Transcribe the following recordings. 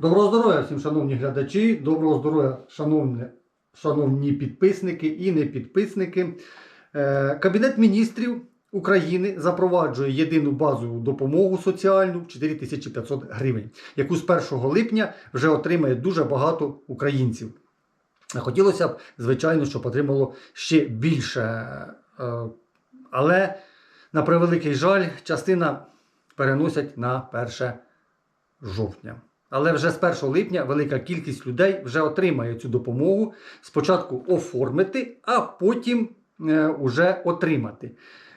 Доброго здоров'я всім, шановні глядачі, доброго здоров'я, шановні, шановні підписники і не підписники. Е, Кабінет міністрів України запроваджує єдину базову допомогу соціальну 4500 гривень, яку з 1 липня вже отримає дуже багато українців. Хотілося б, звичайно, щоб отримало ще більше. Е, Але, на превеликий жаль, частина переносять на 1 жовтня. Але вже з 1 липня велика кількість людей вже отримає цю допомогу. Спочатку оформити, а потім е, уже отримати.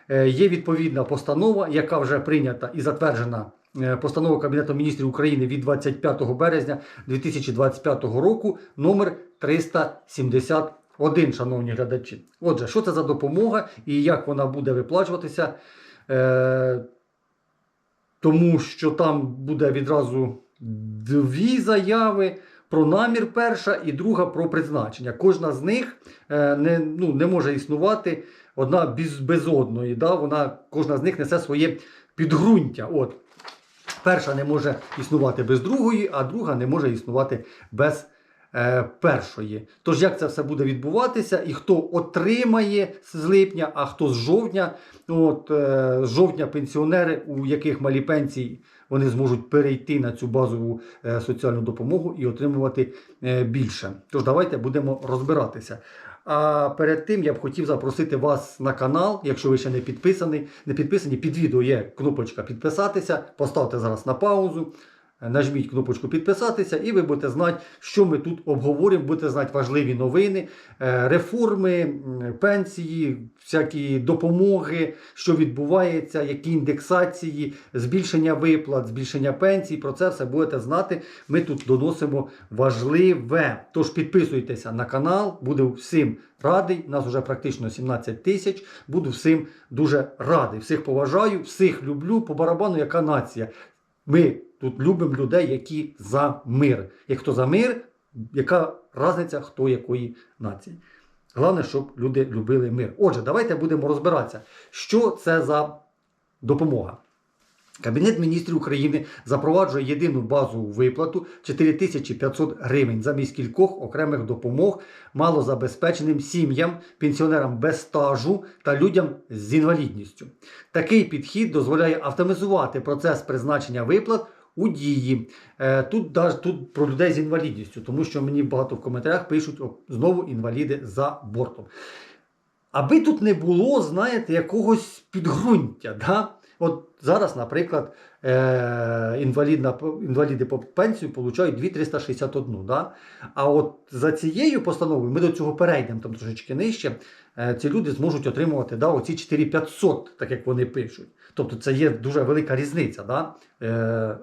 Е, є відповідна постанова, яка вже прийнята і затверджена е, постанова Кабінету міністрів України від 25 березня 2025 року, номер 371, шановні глядачі. Отже, що це за допомога і як вона буде виплачуватися? Тому що там буде відразу дві заяви. Про намір перша і друга про призначення. Кожна з них е, не, ну, не може існувати одна без, без одної. Да? Вона, кожна з них несе своє підґрунтя. От. Перша не може існувати без другої, а друга не може існувати без е, першої. Тож як це все буде відбуватися, і хто отримає з липня, а хто з жовтня, от, е, з жовтня пенсіонери, у яких малі пенсії, вони зможуть перейти на цю базову е, соціальну допомогу і отримувати е, більше. Тож давайте будемо розбиратися. А перед тим я б хотів запросити вас на канал, якщо ви ще не підписані. Не підписані, під відео є кнопочка підписатися. Поставте зараз на паузу. Нажміть кнопочку підписатися, і ви будете знати, що ми тут обговоримо, будете знати важливі новини, е, реформи, пенсії, всякі допомоги, що відбувається, які індексації, збільшення виплат, збільшення пенсій. Про це все будете знати. Ми тут доносимо важливе. Тож підписуйтеся на канал, буду всім радий. Нас вже практично 17 тисяч. Буду всім дуже радий. Всіх поважаю, всіх люблю. По барабану, яка нація. Ми тут любимо людей, які за мир. Як хто за мир, яка різниця, хто якої нації. Головне, щоб люди любили мир. Отже, давайте будемо розбиратися, що це за допомога. Кабінет міністрів України запроваджує єдину базову виплату 4500 гривень замість кількох окремих допомог малозабезпеченим сім'ям, пенсіонерам без стажу та людям з інвалідністю. Такий підхід дозволяє автоматизувати процес призначення виплат у дії. Е, Тут тут про людей з інвалідністю, тому що мені багато в коментарях пишуть знову інваліди за бортом. Аби тут не було, знаєте, якогось підґрунтя. Да? От зараз, наприклад, е, інвалідна, інваліди по пенсію получають 2361. Да? А от за цією постановою, ми до цього перейдемо там трошечки нижче, е, ці люди зможуть отримувати да, оці 4500, так як вони пишуть. Тобто це є дуже велика різниця. Да? Е,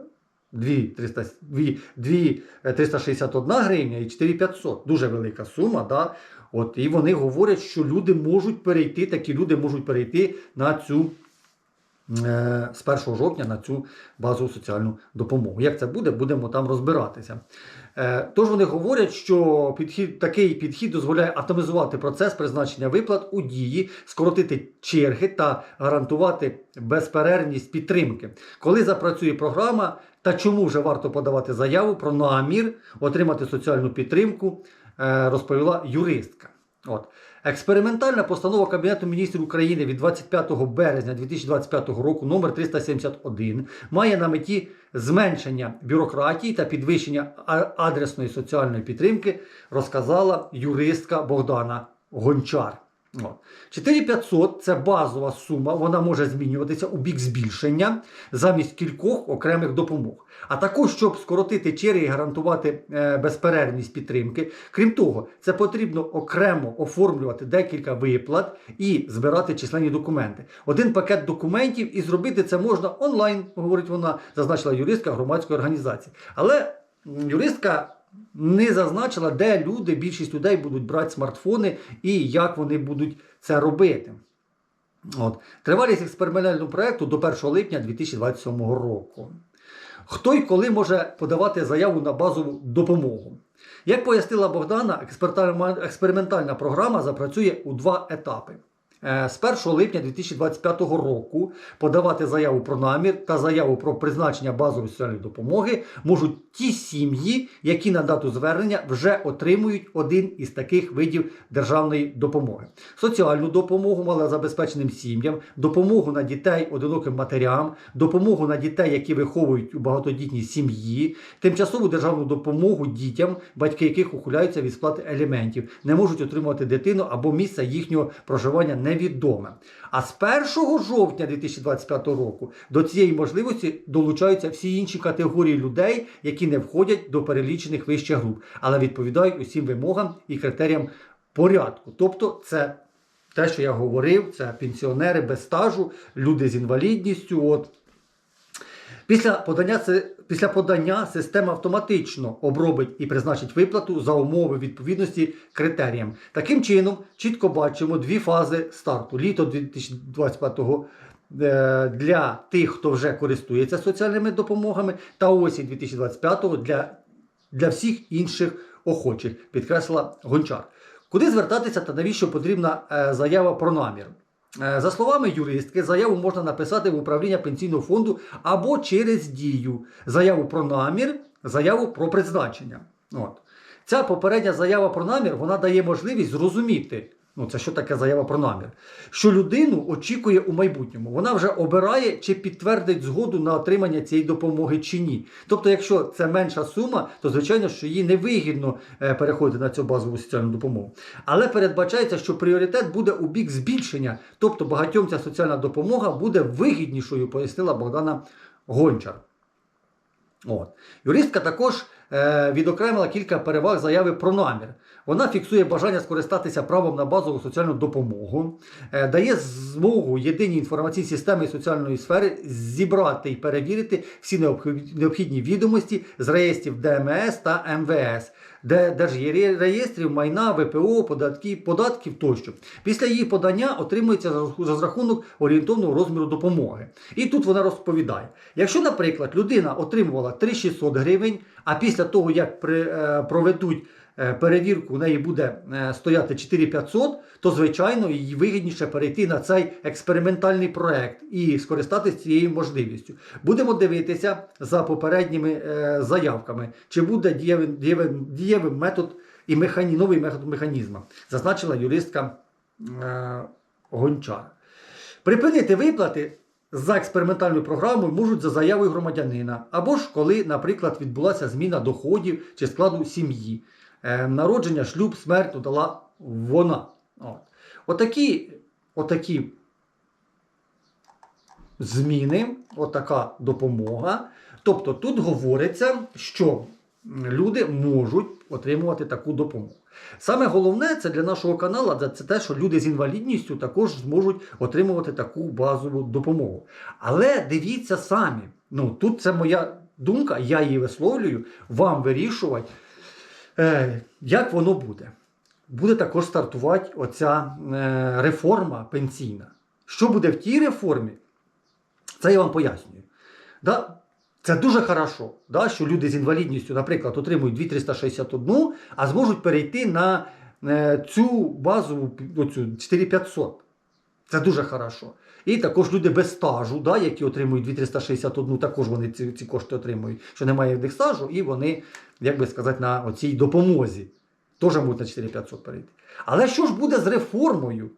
2, 300, 2, 2 361 гривня і 4500. Дуже велика сума. Да? От, і вони говорять, що люди можуть перейти, такі люди можуть перейти на цю е, з 1 жовтня на цю базову соціальну допомогу. Як це буде, будемо там розбиратися. Е, Тож вони говорять, що підхід, такий підхід дозволяє автоматизувати процес призначення виплат у дії, скоротити черги та гарантувати безперервність підтримки. Коли запрацює програма, та чому вже варто подавати заяву про намір отримати соціальну підтримку, е, розповіла юристка. От. Експериментальна постанова Кабінету міністрів України від 25 березня 2025 року номер 371 має на меті зменшення бюрократії та підвищення адресної соціальної підтримки, розказала юристка Богдана Гончар. От. 4500 це базова сума, вона може змінюватися у бік збільшення замість кількох окремих допомог. А також, щоб скоротити черги і гарантувати е, безперервність підтримки. Крім того, це потрібно окремо оформлювати декілька виплат і збирати численні документи. Один пакет документів і зробити це можна онлайн, говорить вона, зазначила юристка громадської організації. Але юристка не зазначила, де люди, більшість людей будуть брати смартфони і як вони будуть це робити. От. Тривалість експериментального проєкту до 1 липня 2027 року. Хто і коли може подавати заяву на базову допомогу? Як пояснила Богдана, експериментальна програма запрацює у два етапи. Е, з 1 липня 2025 року подавати заяву про намір та заяву про призначення базової соціальної допомоги можуть ті сім'ї, які на дату звернення вже отримують один із таких видів державної допомоги: соціальну допомогу малозабезпеченим сім'ям, допомогу на дітей одиноким матерям, допомогу на дітей, які виховують у багатодітній сім'ї, тимчасову державну допомогу дітям, батьки яких ухиляються від сплати аліментів, не можуть отримувати дитину або місце їхнього проживання невідоме. А з 1 жовтня 2025 року до цієї можливості долучаються всі інші категорії людей, які не входять до перелічених вище груп, але відповідають усім вимогам і критеріям порядку. Тобто, це те, що я говорив, це пенсіонери без стажу, люди з інвалідністю. От. Після подання, після подання система автоматично обробить і призначить виплату за умови відповідності критеріям. Таким чином, чітко бачимо дві фази старту. Літо 2025 е, для тих, хто вже користується соціальними допомогами, та осінь 2025 для, для всіх інших охочих, підкреслила Гончар. Куди звертатися та навіщо потрібна е, заява про намір? Е, За словами юристки, заяву можна написати в управління пенсійного фонду або через дію. Заяву про намір, заяву про призначення. От. Ця попередня заява про намір вона дає можливість зрозуміти, ну це що таке заява про намір, що людину очікує у майбутньому. Вона вже обирає, чи підтвердить згоду на отримання цієї допомоги чи ні. Тобто, якщо це менша сума, то звичайно, що їй невигідно е, переходити на цю базову соціальну допомогу. Але передбачається, що пріоритет буде у бік збільшення, тобто багатьом ця соціальна допомога буде вигіднішою, пояснила Богдана Гончар. От. Юристка також е, відокремила кілька переваг заяви про намір. Вона фіксує бажання скористатися правом на базову соціальну допомогу, е, дає змогу єдиній інформаційній системі соціальної сфери зібрати і перевірити всі необхідні відомості з реєстрів ДМС та МВС, де держреєстрів, майна, ВПО, податків, податків тощо. Після її подання отримується за рахунок орієнтовного розміру допомоги. І тут вона розповідає: якщо, наприклад, людина отримувала 3600 гривень, а після того, як при, е, проведуть перевірку, у неї буде е, стояти 4500, то звичайно їй вигідніше перейти на цей експериментальний проект і скористатися цією можливістю. Будемо дивитися за попередніми е, заявками, чи буде дієвим, дієвим, дієвим метод і механі, новий метод механізму, зазначила юристка е, Гончар. Припинити виплати за експериментальною програмою можуть за заявою громадянина, або ж коли, наприклад, відбулася зміна доходів чи складу сім'ї. Е, народження, шлюб, смерть додала вона. От. Отакі, отакі зміни, отака допомога. Тобто тут говориться, що люди можуть отримувати таку допомогу. Саме головне це для нашого каналу це те, що люди з інвалідністю також зможуть отримувати таку базову допомогу. Але дивіться самі, ну тут це моя думка, я її висловлюю, вам вирішувати, як воно буде. Буде також стартувати оця е, реформа пенсійна. Що буде в тій реформі? Це я вам пояснюю. Да? Це дуже хорошо, да, що люди з інвалідністю, наприклад, отримують 2361, а зможуть перейти на е, цю базову оцю 4500. Це дуже хорошо. І також люди без стажу, да, які отримують 2361, також вони ці, ці кошти отримують, що немає в них стажу, і вони, як би сказати, на оцій допомозі. Теж можуть на 4500 перейти. Але що ж буде з реформою?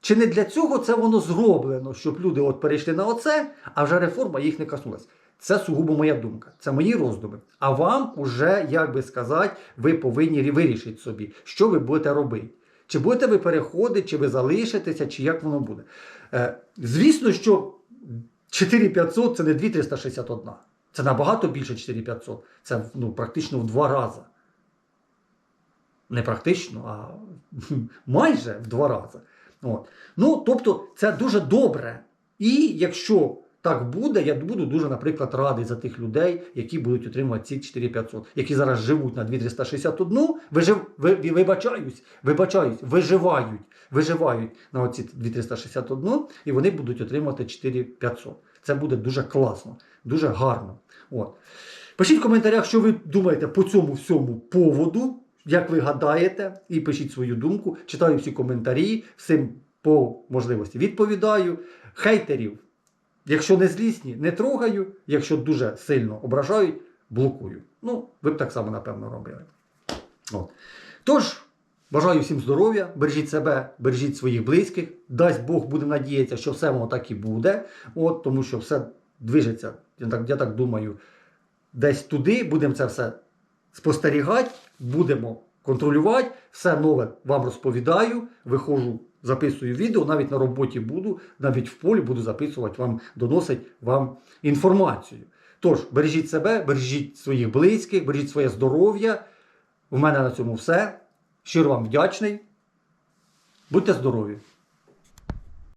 Чи не для цього це воно зроблено, щоб люди от перейшли на оце, а вже реформа їх не коснулась? Це сугубо моя думка, це мої роздуми. А вам уже, як би сказати, ви повинні вирішити собі, що ви будете робити. Чи будете ви переходити, чи ви залишитеся, чи як воно буде. Е, звісно, що 4500 це не 2361. Це набагато більше 4500. Це ну, практично в два рази. Не практично, а майже в два рази. От. Ну, тобто, це дуже добре. І якщо так буде, я буду дуже, наприклад, радий за тих людей, які будуть отримувати ці 4500, які зараз живуть на 2361, вижив, ви, вибачаюсь, вибачаюсь, виживають, виживають на оці 2361, і вони будуть отримувати 4500. Це буде дуже класно, дуже гарно. От. Пишіть в коментарях, що ви думаєте по цьому всьому поводу, як ви гадаєте, і пишіть свою думку. Читаю всі коментарі, всім по можливості відповідаю. Хейтерів, якщо не злісні, не трогаю, якщо дуже сильно ображають, блокую. Ну, ви б так само, напевно, робили. От. Тож, бажаю всім здоров'я, бережіть себе, бережіть своїх близьких. Дасть Бог, будемо надіятися, що все воно так і буде. От, тому що все движеться, я так, я так думаю, десь туди. Будемо це все спостерігати, будемо контролювати. Все нове вам розповідаю. Виходжу, записую відео, навіть на роботі буду, навіть в полі буду записувати вам, доносити вам інформацію. Тож, бережіть себе, бережіть своїх близьких, бережіть своє здоров'я. У мене на цьому все. Щиро вам вдячний. Будьте здорові!